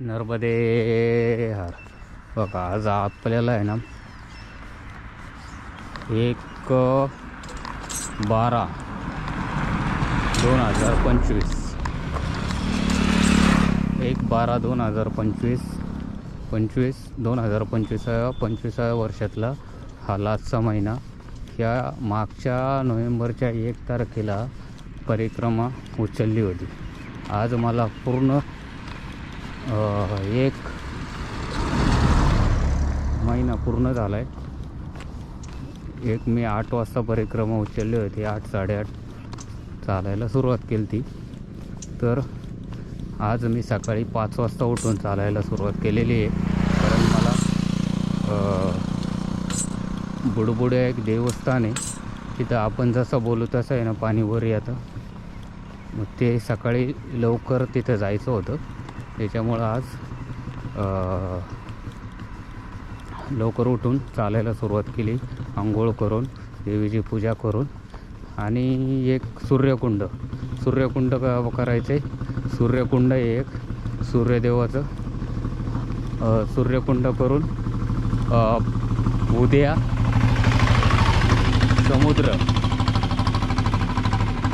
नर्मदे हर. बघा आज आपल्याला आहे ना एक बारा दोन हजार पंचवीस. एक बारा दोन हजार पंचवीस पंचवीस दोन हजार पंचवीसाव्या पंचवीसाव्या वर्षातला हा लास्टचा महिना. ह्या मागच्या नोव्हेंबरच्या एक तारखेला परिक्रमा उचलली होती. आज मला पूर्ण एक महिना पूर्ण झाला आहे एक मी आठ वाजता परिक्रमा उचलली होती आठ साडेआठ चालायला सुरुवात केली ती तर आज मी सकाळी पाच वाजता उठून चालायला सुरुवात केलेली आहे. कारण मला बुडबुड्या एक देवस्थान आहे. तिथं आपण जसं बोलू तसं आहे ना पाणी वर येतं मग ते सकाळी लवकर तिथं जायचं होतं. त्याच्यामुळं आज लवकर उठून चालायला सुरुवात केली. आंघोळ करून देवीची पूजा करून आणि एक सूर्यकुंड. सूर्यकुंड क- सूर्यकुंड एक सूर्यदेवाचं सूर्यकुंड करून उद्या समुद्र.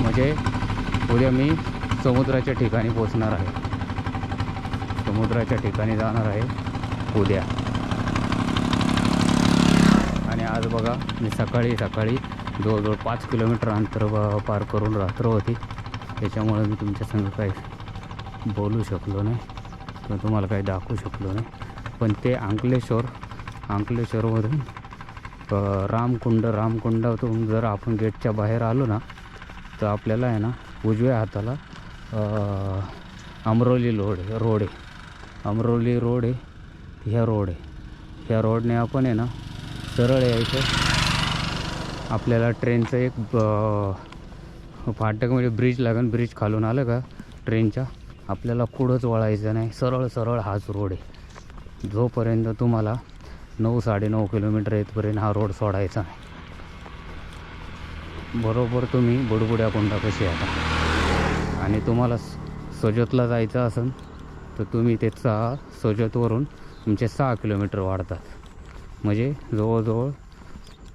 म्हणजे उद्या मी समुद्राच्या ठिकाणी पोचणार आहे. समुद्राच्या ठिकाणी जाणार आहे उद्या. आणि आज बघा मी सकाळी सकाळी जवळजवळ पाच किलोमीटर अंतर पार करून रात्र होती. त्याच्यामुळे मी तुमच्या संग काही बोलू शकलो नाही किंवा तुम्हाला काही दाखवू शकलो नाही. पण ते अंकलेश्वर अंकलेश्वरमधून रामकुंड रामकुंडातून जर आपण गेटच्या बाहेर आलो ना तर आपल्याला आहे ना उजव्या हाताला अमरोली रोड रोड. आहे अमरोली रोड आहे. ह्या रोड आहे. ह्या रोडने आपण आहे ना सरळ यायचं. आपल्याला ट्रेनचं एक ब- फाटक म्हणजे ब्रिज लागेल ब्रिज खालून आलं का ट्रेनच्या आपल्याला कुठंच वळायचं नाही. सरळ सरळ हाच रोड आहे. जोपर्यंत तुम्हाला नऊ साडेनऊ किलोमीटर येतपर्यंत हा रोड सोडायचा नाही. बरोबर तुम्ही बुडबुड्या कोंडापाशी आता? आणि तुम्हाला स- सजोतला जायचं असेल तर तुम्ही त्याचा सोजतवरून तुमचे सहा किलोमीटर वाढतात. म्हणजे जवळजवळ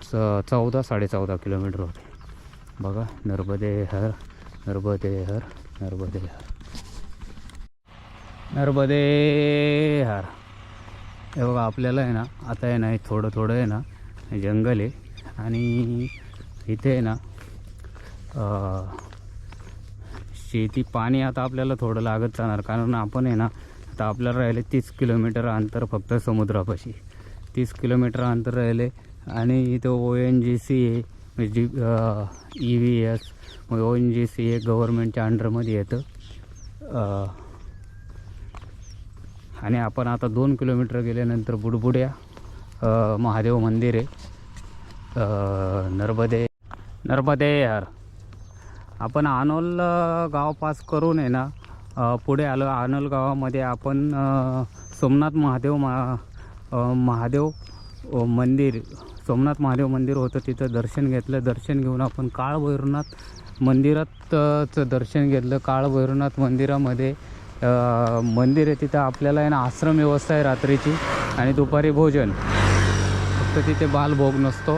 च चौदा साडेचौदा किलोमीटर होते. बघा नर्मदे हर नर्मदे हर नर्मदे हर. नर्मदे हर. हे बघा आपल्याला आहे ना आता आहे ना हे थोडं थोडं आहे ना जंगल आहे. आणि इथे आहे ना शेती पाणी आता आपल्याला थोडं लागत जाणार. कारण आपण आहे ना आता आपल्याला राहिले तीस किलोमीटर अंतर फक्त समुद्रापाशी. तीस किलोमीटर अंतर राहिले आणि इथं ओ एन जी सी आहे. म्हणजे E V S O N G C हे गव्हर्मेंटच्या अंडरमध्ये येतं. आणि आपण आता दोन किलोमीटर गेल्यानंतर बुडबुड्या महादेव मंदिर आहे. नर्मदे नर्मदे यार. आपण आनोल गाव पास करून आहे ना पुढे आलो. आनोल गावामध्ये आपण सोमनाथ महादेव मा महादेव मंदिर सोमनाथ महादेव मंदिर होतं. तिथं दर्शन घेतलं. दर्शन घेऊन आपण काळभैरवनाथ भैरवनाथ दर्शन घेतलं. काळभैरवनाथ मंदिरामध्ये मंदिर आहे. तिथं आपल्याला आहे ना आश्रम व्यवस्था आहे रात्रीची आणि दुपारी भोजन. फक्त तिथे बालभोग नसतो.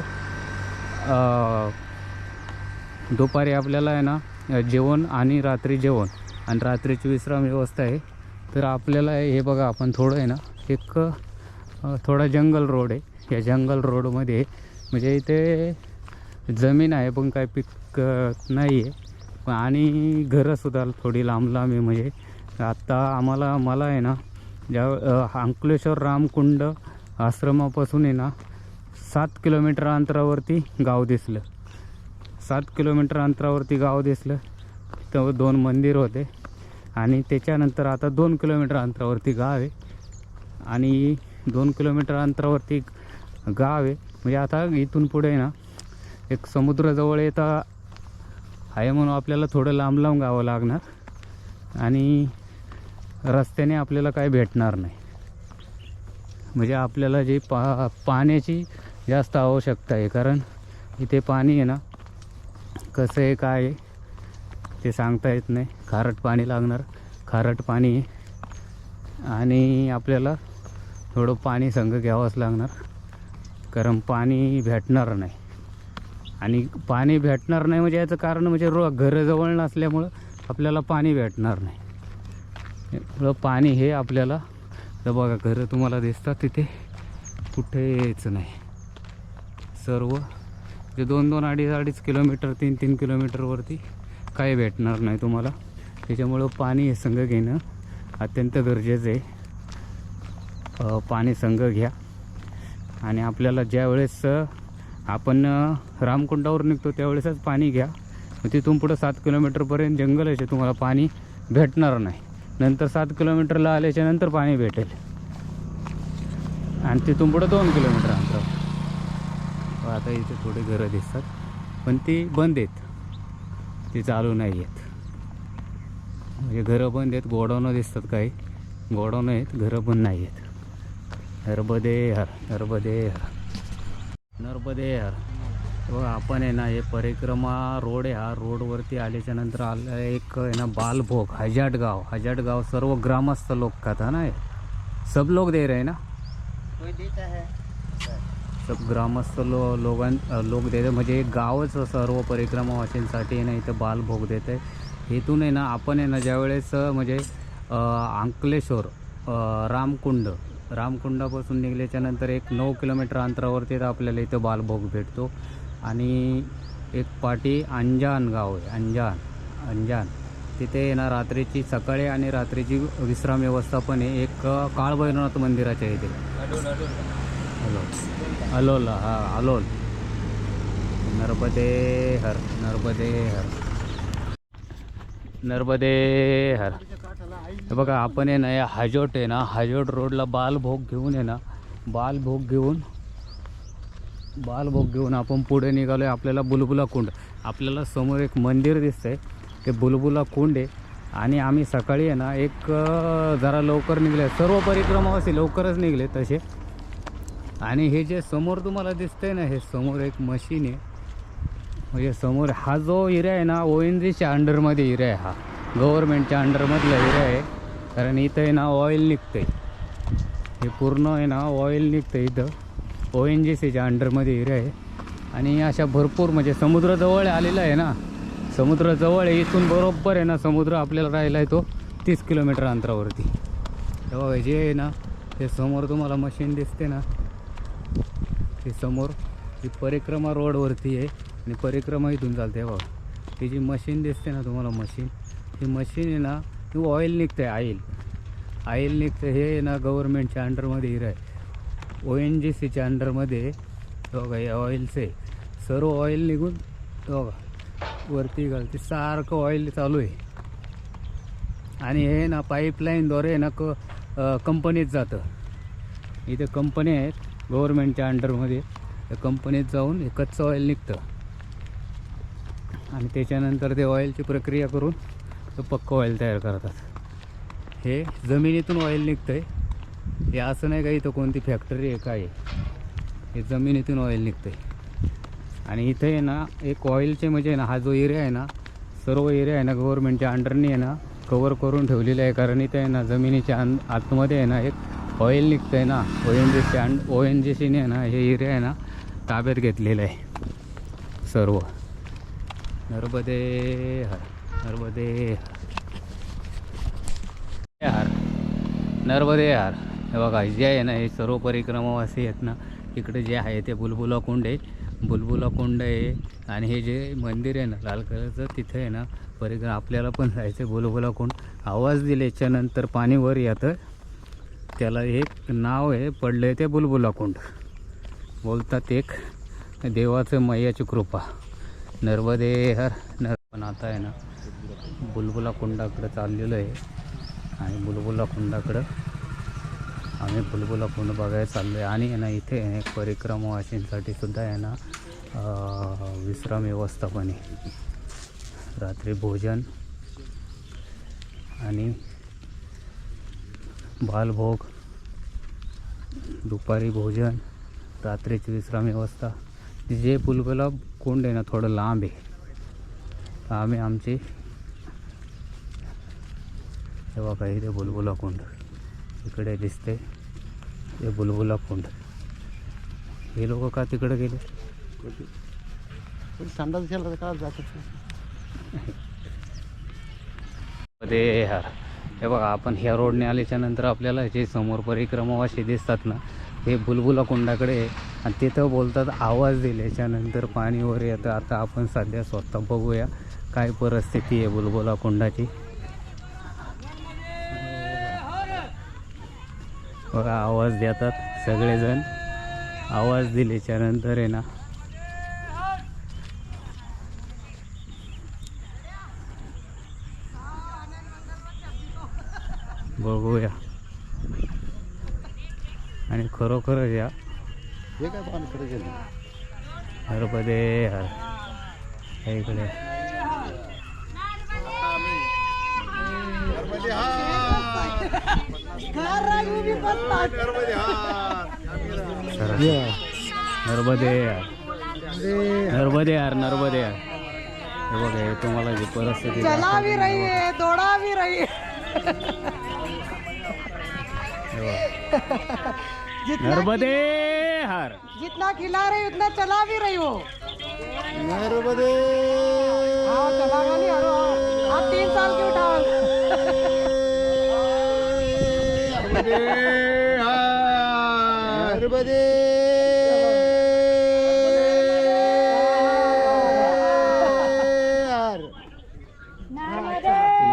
दुपारी आपल्याला आहे ना जेवण आणि रात्री जेवण आणि रात्रीची विश्राम व्यवस्था आहे. तर आपल्याला हे बघा आपण थोडं आहे ना एक थोडा जंगल रोड आहे. या जंगल रोडमध्ये म्हणजे इथे जमीन आहे पण काय पीक नाही आहे. आणि घरंसुद्धा थोडी लांब लांब आहे म्हणजे. आत्ता आम्हाला मला आहे ना ज्या अंकलेश्वर रामकुंड आश्रमापासून आहे ना सात किलोमीटर अंतरावरती गाव दिसलं. सात किलोमीटर अंतरावरती गाव दिसलं. तेव्हा दोन मंदिर होते. आणि त्याच्यानंतर आता दोन किलोमीटर अंतरावरती गाव आहे. आणि दोन किलोमीटर अंतरावरती गाव आहे. म्हणजे आता इथून पुढे ना एक समुद्राजवळ येता आहे म्हणून आपल्याला थोडं लांब लांब गावं लागणार. आणि रस्त्याने आपल्याला काय भेटणार नाही. म्हणजे आपल्याला जे पा पाण्याची जास्त आवश्यकता आहे. कारण इथे पाणी आहे ना कसं आहे काय आहे ते सांगता येत नाही. खारट पाणी लागणार. खारट पाणी आहे आणि आपल्याला थोडं पाणी संघ घ्यावंच लागणार. कारण पाणी भेटणार नाही. आणि पाणी भेटणार नाही म्हणजे याचं कारण म्हणजे रो घरंजवळ नसल्यामुळं आपल्याला पाणी भेटणार नाही. एवढं पाणी हे आपल्याला तर बघा घरं तुम्हाला दिसतात तिथे. कुठे यायचं नाही. सर्व म्हणजे दोन दोन अडीच अडीच किलोमीटर तीन तीन किलोमीटरवरती काही भेटणार नाही तुम्हाला. त्याच्यामुळं पाणी हे संघ घेणं अत्यंत गरजेचं आहे. पाणी संघ घ्या. आणि आपल्याला ज्या वेळेस आपण रामकुंडावर निघतो त्यावेळेसच पाणी घ्या. मग तिथून पुढं सात किलोमीटरपर्यंत जंगल आहे तुम्हाला पाणी भेटणार नाही. नंतर सात किलोमीटरला आल्याच्यानंतर पाणी भेटेल. आणि तिथून पुढं दोन किलोमीटर. आता इथे थोडी घरं दिसतात. पण ती बंद आहेत. ती चालू नाही आहेत. म्हणजे घरं बंद आहेत गोडाऊनं दिसतात काही. गोडाऊनं आहेत घरं पण नाही आहेत. नर्मदे हर नर्मदे हर नर्मदे हर हो, आपण आहे ना हे परिक्रमा रोड आहे. हा रोडवरती आल्याच्यानंतर आलं एक आहे ना बालभोग हजाट गाव हजाट गाव सर्व ग्रामस्थ लोक खाता ना हे? सब लोग दे रहे ना? कोई देता है? सब ग्रामस्थ लो लोकां लोक देते. म्हणजे एक गावच सर्व परिक्रमावासींसाठी आहे ना इथं बालभोग देत आहे इथून आहे ना आपण आहे ना ज्यावेळेस म्हणजे अंकलेश्वर रामकुंड रामकुंडापासून निघल्याच्या नंतर एक नऊ किलोमीटर अंतरावरती तर आपल्याला इथं बालभोग भेटतो. आणि एक पाटी अंजान गाव आहे अंजान अंजान. तिथे आहे ना रात्रीची सकाळी आणि रात्रीची विश्राम व्यवस्था पण आहे. एक अ, काळभैरवनाथ मंदिराच्या इथे. अलोल अलोल हां अलोल नर्मदे हर नर्मदे हर नर्मदे हर हे बघा आपण आहे ना या हाजोट आहे ना हाजोट रोडला बालभोग घेऊन आहे ना बालभोग घेऊन बालभोग घेऊन आपण पुढे निघालो आहे आपल्याला बुलबुला कुंड. आपल्याला समोर एक मंदिर दिसतंय. ते बुलबुला कुंड आहे. आणि आम्ही सकाळी आहे ना एक जरा लवकर निघले सर्व परिक्रमावासी लवकरच निघले तसे. आणि हे जे समोर तुम्हाला दिसतंय ना हे समोर एक मशीन आहे. म्हणजे समोर हा जो एरिया आहे ना ओ एन जीच्या अंडरमध्ये एरिया आहे हा. गव्हर्मेंटच्या अंडरमधला एरिया आहे. कारण इथं आहे ना ऑइल निघतंय. हे पूर्ण आहे ना ऑइल निघतं इथं. ओ एन जी सीच्या अंडरमध्ये एरिया आहे. आणि अशा भरपूर म्हणजे समुद्राजवळ आलेला आहे ना. समुद्राजवळ इथून बरोबर आहे ना समुद्र आपल्याला राहिला आहे तो तीस किलोमीटर अंतरावरती. तेव्हा जे आहे ना ते समोर तुम्हाला मशीन दिसते ना ते समोर ही परिक्रमा रोडवरती आहे आणि परिक्रमा इथून चालते बघा. ही जी मशीन दिसते ना तुम्हाला मशीन ही मशीन आहे ना ही ऑइल निघते ऑइल ऑइल निघतं हे आहे ना गव्हर्मेंटच्या अंडरमध्ये हिरं आहे ओ एन जी सीच्या अंडरमध्ये हे बघा हे ऑइलचे सर्व ऑइल निघून बघा वरती घालते. सारखं ऑइल चालू आहे. आणि हे ना पाईपलाईनद्वारे ना क कंपनीत जातं. इथे कंपनी आहेत. गव्हर्मेंटच्या अंडरमध्ये त्या कंपनीत जाऊन हे कच्चं ऑइल निघतं. आणि त्याच्यानंतर ते ऑइलची प्रक्रिया करून तो पक्क ऑइल तयार करतात. हे जमिनीतून ऑइल निघतं आहे हे असं नाही का इथं कोणती फॅक्टरी आहे काय आहे? हे जमिनीतून ऑइल निघतं आहे आणि इथे आहे ना एक ऑइलचे म्हणजे ना हा जो एरिया आहे ना सर्व एरिया आहे ना गव्हर्मेंटच्या अंडरनी आहे ना कवर करून ठेवलेलं आहे. कारण इथे आहे ना जमिनीच्या आतमध्ये आहे ना एक ऑइल निघतं आहे ना O N G C and O N G सीने ना हे एरिया आहे ना ताब्यात घेतलेलं आहे. सर्व. नर्मदे हर नर्मदे हर. नर्मदे हर. हे बघा जे आहे ना हे सर्व परिक्रमावासी आहेत ना इकडे जे आहे ते बुलबुला कुंड आहे. बुलबुला कुंड आहे आणि हे जे मंदिर आहे ना लाल कलरचं तिथं आहे ना परिक्रमा आपल्याला पण जायचं बुलबुला कुंड. आवाज दिल्याच्यानंतर पाणीवर पाणी वर येतं. त्याला एक नाव आहे पडलं आहे ते बुलबुला कुंड. बोलतात एक देवाचं मैयाची कृपा. नर्मदे हर नर पण आता आहे ना बुलबुला कुंडाकडं चाललेलो आहे. आणि बुलबुला कुंडाकडं आम्ही बुलबुला कुंड बघायला चाललो आहे आणि आहे ना इथे आहे एक सुद्धा आहे ना विश्राम व्यवस्था पण आहे. रात्री भोजन आणि बालभोग दुपारी भोजन रात्रीची विश्राम व्यवस्था. जे बुलबुला कुंड आहे ना थोडं लांब आहे. आम्ही आमची. हे बघा इथे बुलबुला कुंड. इकडे दिसते हे बुलबुला कुंड. हे लोक का तिकडे गेले? संडास गेला का जात ते यार. हे बघा आपण ह्या रोडने आल्याच्यानंतर आपल्याला जे समोर परिक्रमावाशी दिसतात ना हे बुलबुला कुंडाकडे आहे. आणि तिथं बोलतात आवाज दिल्याच्या नंतर पाणी वर येतं. आता आपण सध्या स्वतः बघूया काय परिस्थिती आहे बुलबुला कुंडाची. बघा आवाज देतात सगळेजण. आवाज दिल्याच्या नंतर आहे ना बघूया खरोखरच या. हे काय पाणी कडे गेलं हरपदे यार हे इकडे. नर्मदे यार नर्मदे यार नर्मदे यार हे बघा हे तुम्हाला जी परिस्थिती चला भी रही है दौड़ा भी रही है. हे बघा. नर्मदे हार। जितना खिला रही उतना चला भी रही हो। नर्मदे हाँ चला हाँ आप तीन साल की उठा। नर्मदे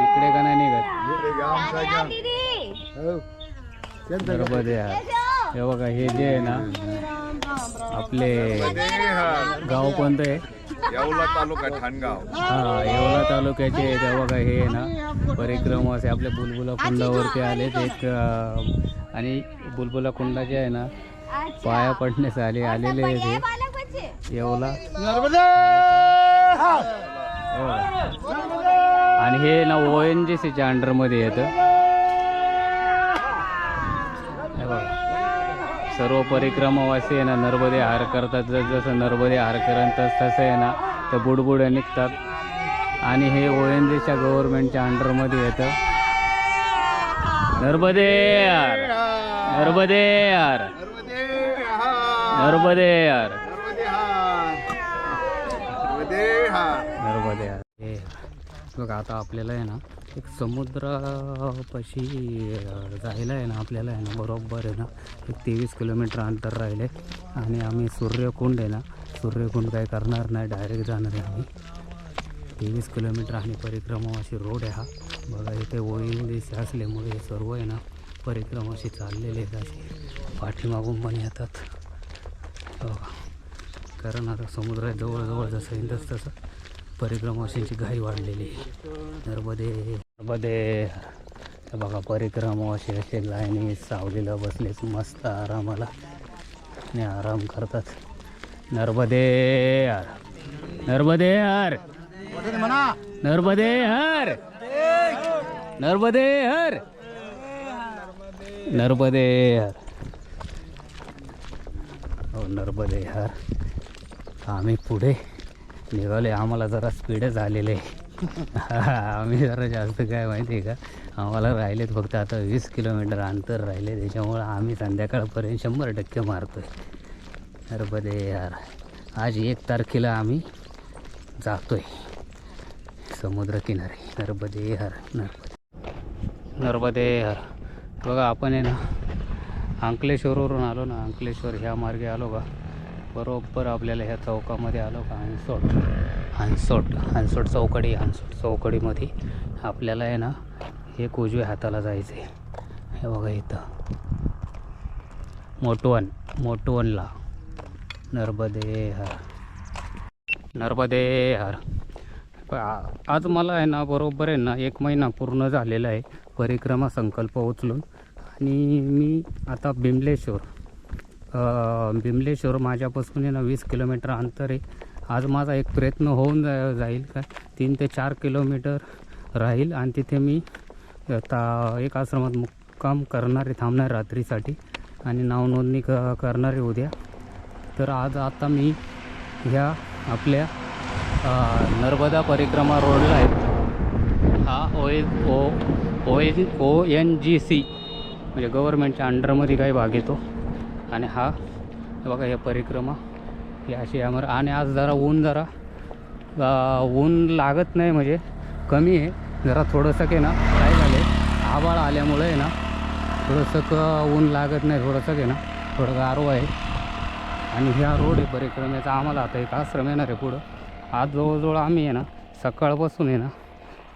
इकडे का नाही निघत? नर्मदे हे बघा हे जे आहे ना आपले गाव कोणतं आहे? येवला तालुका ठाणगाव. हा येवला तालुक्याचे आहे. ते बघा हे आहे ना परिक्रमा असे आपल्या बुलबुला कुंडावरती आलेत एक आणि बुलबुला कुंडाचे आहे ना पाया पडण्यास आले आलेले आहे ते. येवला. हो. आणि हे ना ओ एन जी सीच्या अंडरमध्ये येतं हे बघा सर्व परिक्रमावासी आहे ना नर्मदे हार करतात जस जसं नर्मदे हार करतात तसं आहे ना ते बुडबुड्या निघतात. आणि हे ओ एन जीच्या गव्हर्नमेंटच्या अंडरमध्ये येतं. नर्मदे यार नर्मदे यार नर्मदे यार नर्मदे यार हे बघा आता आपल्याला आहे ना एक समुद्रापाशी जायला आहे ना आपल्याला आहे ना बरोबर आहे ना एक तेवीस किलोमीटर अंतर राहिले. आणि आम्ही सूर्यकुंड आहे ना सूर्यकुंड काय करणार नाही डायरेक्ट जाणार आहे आम्ही. तेवीस किलोमीटर आणि परिक्रमावाशी रोड आहे हा. बघा इथे ओईल दिसे असल्यामुळे सर्व आहे ना परिक्रमाशी चाललेली आहेत अशी पाठीमागून पण येतात. बघा. कारण आता समुद्रात जवळजवळ जसं येईल तसं. तसं घाई वाढलेली नर्मदे. नर्मदे. बघा परिक्रमावाशी असे लाईनी सावलीला बसलेच मस्त आरामाला. आणि आराम करतात. नर्मदे यार. नर्मदे यार. नर्मदे हर नर्मदे हर नर्मदे हर हो नर्मदे हर आम्ही पुढे निघाले आम्हाला जरा स्पीडच आलेले आम्ही जरा जास्त काय माहिती आहे का? आम्हाला राहिलेत फक्त आता वीस किलोमीटर अंतर राहिले त्याच्यामुळं आम्ही संध्याकाळपर्यंत शंभर टक्के मारतोय. नर्मदे यार. आज एक तारखेला आम्ही जातोय समुद्रकिनारी. नर्मदे हर नर्मदे नर्मदे हर बघा आपण आहे ना अंकलेश्वरवरून आलो ना अंकलेश्वर ह्या मार्गे आलो का बरोबर आपल्याला ह्या चौकामध्ये आलो का? हंसोट हंसोट हंसोट चौकडी हंसोट चौकडीमध्ये आपल्याला आहे ना हे उजव्या हाताला जायचं. आहे हे बघा इथं. मोटवन मोटवनला. नर्मदे हर नर्मदे हर आज मला आहे ना बरोबर आहे ना एक महिना पूर्ण झालेला आहे. परिक्रमा संकल्प उचलून. आणि मी आता बिमलेश्वर. बिमलेश्वर माझ्यापासून आहे ना वीस किलोमीटर अंतर आहे. आज माझा एक प्रयत्न होऊन जा जाईल काय तीन ते चार किलोमीटर राहील आणि तिथे मी ता एक आश्रमात मुक्काम करणार आहे थांबणार रात्रीसाठी. आणि नावनोंदणी क करणार आहे उद्या. तर आज आता मी ह्या आपल्या नर्मदा परिक्रमा रोडला आहे. हा O N O O N O N G C म्हणजे गव्हर्मेंटच्या अंडरमध्ये काही भाग येतो. आणि हा बघा हे परिक्रमा. ही अशी आमर आणि आज जरा ऊन जरा ऊन लागत नाही म्हणजे कमी आहे. जरा थोडंसं के ना काय आहे आबाळ आल्यामुळे आहे ना थोडंसं क ऊन लागत नाही थोडंसं के ना थोडं गारवा आहे. आणि ह्या रोड आहे परिक्रमेचा आम्हाला आता एक आश्रम येणार आहे पुढं. आज जवळजवळ आम्ही आहे ना सकाळपासून आहे ना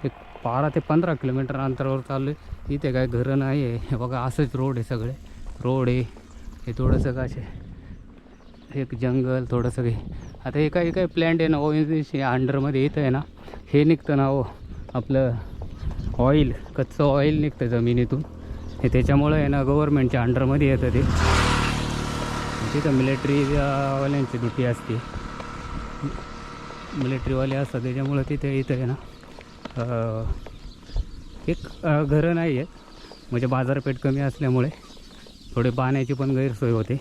एक बारा ते पंधरा किलोमीटर अंतरावर चाललो आहे इथे काय घरं नाही आहे. हे बघा असंच रोड आहे सगळे. रोड आहे हे थोडंसं का असे एक जंगल थोडंसं काही. आता हे काही काही प्लॅन्ट आहे ना ओएनजीसी अंडरमध्ये येतं आहे ना हे निघतं ना हो आपलं ऑइल कच्चं ऑइल निघतं जमिनीतून. हे त्याच्यामुळं आहे ना गव्हर्मेंटच्या अंडरमध्ये येतं ते. तिथं मिलिटरीवाल्यांची ड्युटी असते. मिलिटरीवाले असतात त्याच्यामुळं तिथे इथं आहे ना. एक घरं नाही आहेत म्हणजे बाजारपेठ कमी असल्यामुळे. थोडे पाण्याची पण गैरसोय होते.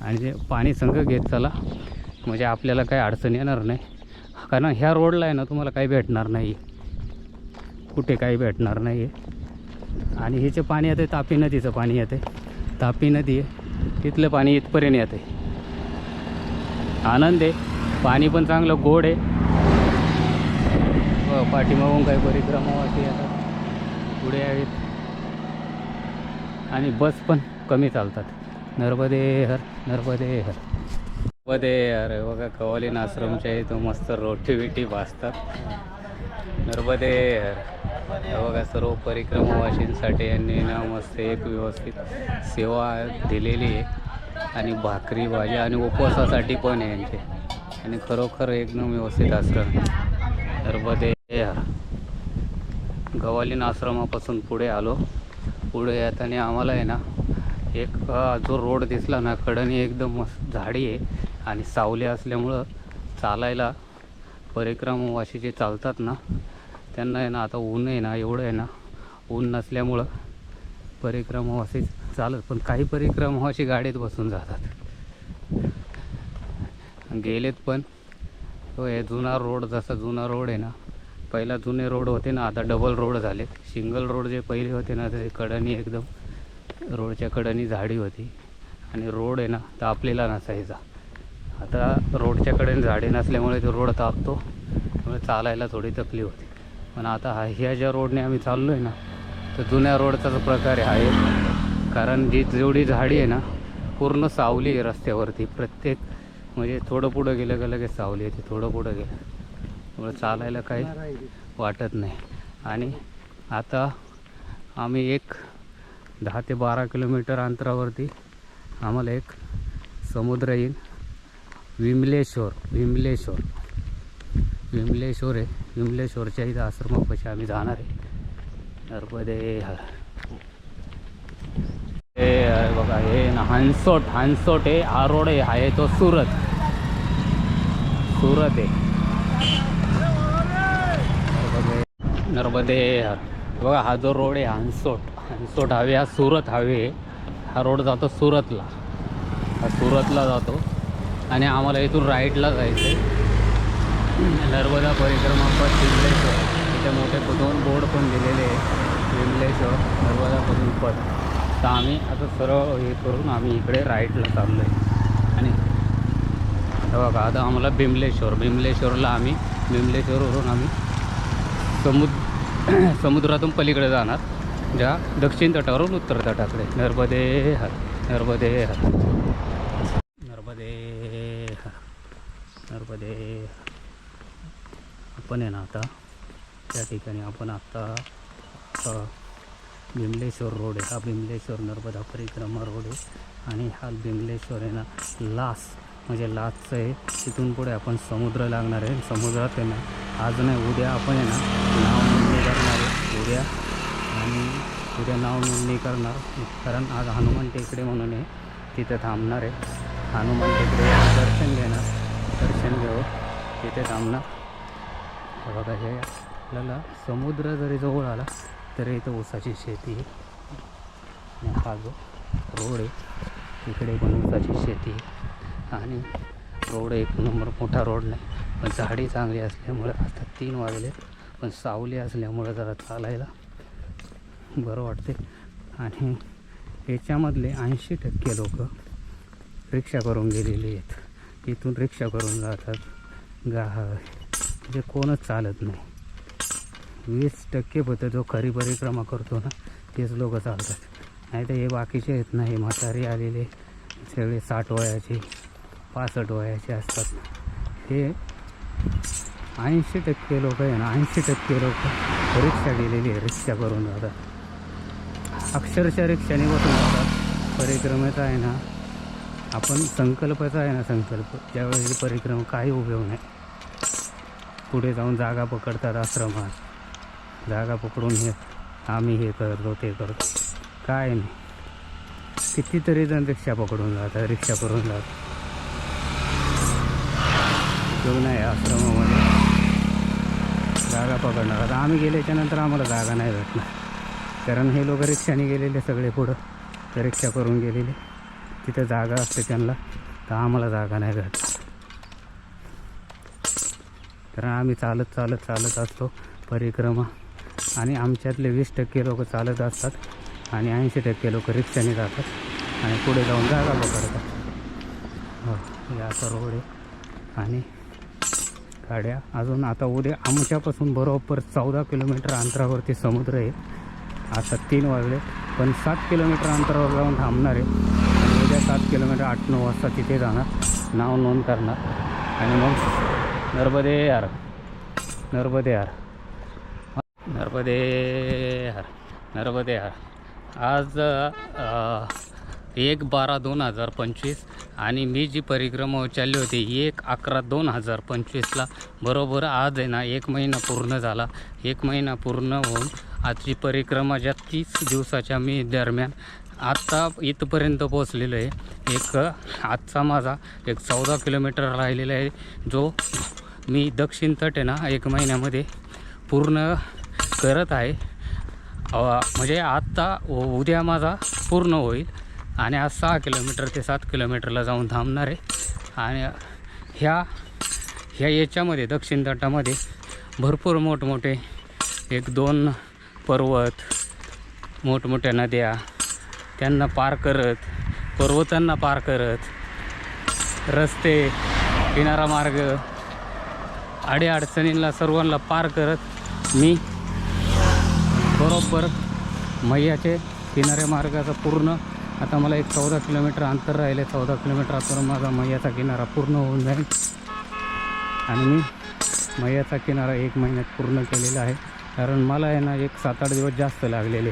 आणि जे पाणी संघ घेत चला म्हणजे आपल्याला काही अडचण येणार नाही. कारण ह्या रोडला आहे ना तुम्हाला काही भेटणार नाही. कुठे काही भेटणार नाही. आहे आणि हिचे पाणी येते तापी नदीचं पाणी येते. तापी नदी आहे तिथलं पाणी इथपर्यंत येते. आनंद आहे पाणी पण चांगलं गोड आहे. हो, पाठीमागून काही परिक्रमावासी येतात. पुढे आहेत. आणि बस पण कमी चालतात. नर्मदे हर नर्मदे हर. नर्मदे हर बघा कवालीन आश्रमच्या इथं मस्त रोटी बिटी भासतात नर्मदे हर. बघा सर्व परिक्रमावासींसाठी यांनी ना मस्त एक व्यवस्थित सेवा दिलेली आहे. आणि भाकरी भाज्या आणि उपवासासाठी पण आहे यांचे. आणि खरोखर एकदम व्यवस्थित आश्रम नर्मदे हर. गवालीन आश्रमापासून पुढे आलो. पुढे येताना आम्हाला आहे ना एक जो रोड दिसला ना कडनी एकदम मस्त झाडी आहे आणि सावली असल्यामुळं चालायला परिक्रमवाशी जे चालतात ना त्यांना आहे ना आता ऊन आहे ना एवढं आहे ना ऊन नसल्यामुळं परिक्रमावासी चालत पण काही परिक्रमावाशी गाडीत बसून जातात. गेलेत पण तो हे जुना रोड जसा जुना रोड आहे ना पहिला जुने रोड होते ना आता डबल रोड झाले सिंगल रोड जे पहिले होते ना ते कडनी एकदम रोडच्या कडनी झाडी होती. आणि रोड आहे ना तापलेला नसायचा. आता रोडच्या कडेने झाडी नसल्यामुळे तो रोड तापतो त्यामुळे चालायला थोडी तकलीफ होती. पण आता हा ह्या ज्या रोडने आम्ही चाललो आहे ना तर जुन्या रोडचाच प्रकार आहे. कारण जी जेवढी झाडी आहे ना पूर्ण सावली आहे रस्त्यावरती. प्रत्येक म्हणजे थोडं पुढं गेलं का लगेच सावली येते थोडं पुढं गेलं. त्यामुळे चालायला काही वाटत नाही. आणि आता आम्ही एक दहा ते बारा किलोमीटर अंतरावरती आम्हाला एक समुद्र येईल. विमलेश्वर विमलेश्वर. विमलेश्वर आहे. विमलेश्वरच्या इथं आश्रमापाशी आम्ही जाणार आहे. नर्मदे हे बघा हे ना हानसोट हानसोट आहे आरोड आहे हा आहे तो सुरत. सुरत आहे. नर्मदे बघा हा जो रोड आहे हानसोट. हानसोट हावे हा सुरत हावे. हा रोड जातो सुरतला. हा सुरतला जातो. आणि आम्हाला इथून राईटला जायचं आहे नर्मदा परिक्रमा पण विमलेश्वर. इथे मोठे दोन बोर्ड पण दिलेले आहे विमलेश्वर नर्मदा पण. तर आम्ही आता सरळ हे करून आम्ही इकडे राईटला चाललो आहे आणि बघा आता आम्हाला बिमलेश्वर बिमलेश्वरला आम्ही बिमलेश्वरवरून आम्ही समुद्र समुद्रातून पलीकडे जाणार. ज्या दक्षिण तटावरून उत्तर तटाकडे. नर्मदे हर नर्मदे हर. नर्मदे हर नर्मदे आपण आहे ना आता त्या ठिकाणी आपण आत्ता बिमलेश्वर रोड आहे. हा बिमलेश्वर नर्मदा परिक्रमा रोड आहे. आणि हा बिमलेश्वर आहे ना लास. म्हणजे लासचं आहे. तिथून पुढे आपण समुद्र लागणार आहे. समुद्रात आहे ना आज नाही उद्या आपण आहे ना नाव नोंदणी करणार आहे उद्या आणि उद्या नाव नोंदणी करणार कारण आज हनुमान टेकडे म्हणून आहे. तिथं थांबणार आहे. हनुमान टेकडे दर्शन घेणार. दर्शन घेऊ तिथे थांबणार. बघा हे आपल्याला समुद्र जरी जवळ आला तरी इथं ऊसाची शेती आहे. हा जो रोड आहे इकडे पण ऊसाची शेती आहे. आणि रोड एक नंबर मोठा रोड नाही पण झाडी चांगली असल्यामुळे आता तीन वाजले. पण सावली असल्यामुळं जरा चालायला बरं वाटते आणि याच्यामधले ऐंशी टक्के लोक रिक्षा करून गेलेले आहेत. इथून रिक्षा करून जातात. गा म्हणजे कोणच चालत नाही. वीस टक्के फक्त जो खरी परिक्रमा करतो ना तेच लोक चालतात. नाही तर हे बाकीचे आहेत ना हे म्हातारी आलेले सगळे साठ वयाचे पासष्ट वयाचे असतात. हे ऐंशी टक्के लोक आहे ना ऐंशी टक्के लोक रिक्षा गेलेली आहे रिक्षा करून जातात अक्षरशः रिक्षाने बसून जातात परिक्रमेचा आहे ना आपण संकल्पाचा आहे ना संकल्प. ज्यावेळेस परिक्रम परिक्रमा काही उपयोग नाही. पुढे जाऊन जागा पकडतात आश्रमात. जागा पकडून हे आम्ही हे करतो ते करतो. काय नाही. कितीतरी जण रिक्षा पकडून जातात रिक्षा करून जातात. नाही आश्रमामध्ये. जागा पकडणार. आता आम्ही गेल्याच्यानंतर आम्हाला जागा नाही भेटणार. कारण हे लोक रिक्षाने गेलेले सगळे पुढं. रिक्षा करून गेलेले. तिथं जागा असते त्यांना. तर आम्हाला जागा नाही भेटणार कारण आम्ही चालत चालत चालत असतो. परिक्रमा. आणि आमच्यातले वीस टक्के लोक चालत असतात. आणि ऐंशी टक्के लोक रिक्षाने जातात. आणि पुढे जाऊन जागा पकडतात. हो या रोड आहे आणि गाड्या. अजून आता उद्या आमच्यापासून बरोबर चौदा किलोमीटर अंतरावरती समुद्र आहे. आता तीन वाजले पण सात किलोमीटर अंतरावर जाऊन थांबणार आहे. आणि उद्या सात किलोमीटर आठ नऊ वाजता तिथे जाणार. नाव नोंद करणार. आणि मग नर्मदे यार. नर्मदे यार. नर्मदे यार. नर्मदे यार. आज एक बारा दोन हजार पंचवीस. आणि मी जी परिक्रमा उचलली होती एक अकरा दोन हजार पंचवीसला. बरोबर आज आहे ना एक महिना पूर्ण झाला. एक महिना पूर्ण होऊन आजची परिक्रमा ज्या तीस दिवसाच्या मी दरम्यान आत्ता इथपर्यंत पोचलेलं आहे. एक आजचा माझा एक चौदा किलोमीटर राहिलेला आहे जो मी दक्षिण तट आहे ना एक महिन्यामध्ये पूर्ण करत आहे. म्हणजे आत्ता उ- उद्या माझा पूर्ण होईल. आणि आज सहा किलोमीटर ते सात किलोमीटरला जाऊन थांबणार आहे. आणि ह्या ह्या याच्यामध्ये दक्षिण तटामध्ये भरपूर मोठमोठे एक दोन पर्वत मोठमोठ्या नद्या त्यांना पार करत पर्वतांना पार करत रस्ते किनारा मार्ग अडीअडचणींना सर्वांना पार करत मी बरोबर मैयाचे किनारे मार्गाचा पूर्ण आता मला एक चौदा किलोमीटर अंतर राहिले चौदा किलोमीटर अंतर माझा मैयाचा किनारा पूर्ण होऊन जाईल. आणि मी मैयाचा किनारा एक महिन्यात पूर्ण केलेला आहे. कारण मला आहे ना एक सात आठ दिवस जास्त लागलेले.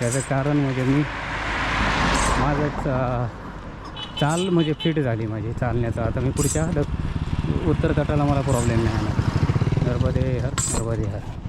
त्याचं कारण म्हणजे मी माझं चा- चाल म्हणजे फिट झाली माझी चालण्याचा. आता मी पुढच्या उत्तर तटाला मला प्रॉब्लेम नाही आला नर्मदे हर नर्मदे हर.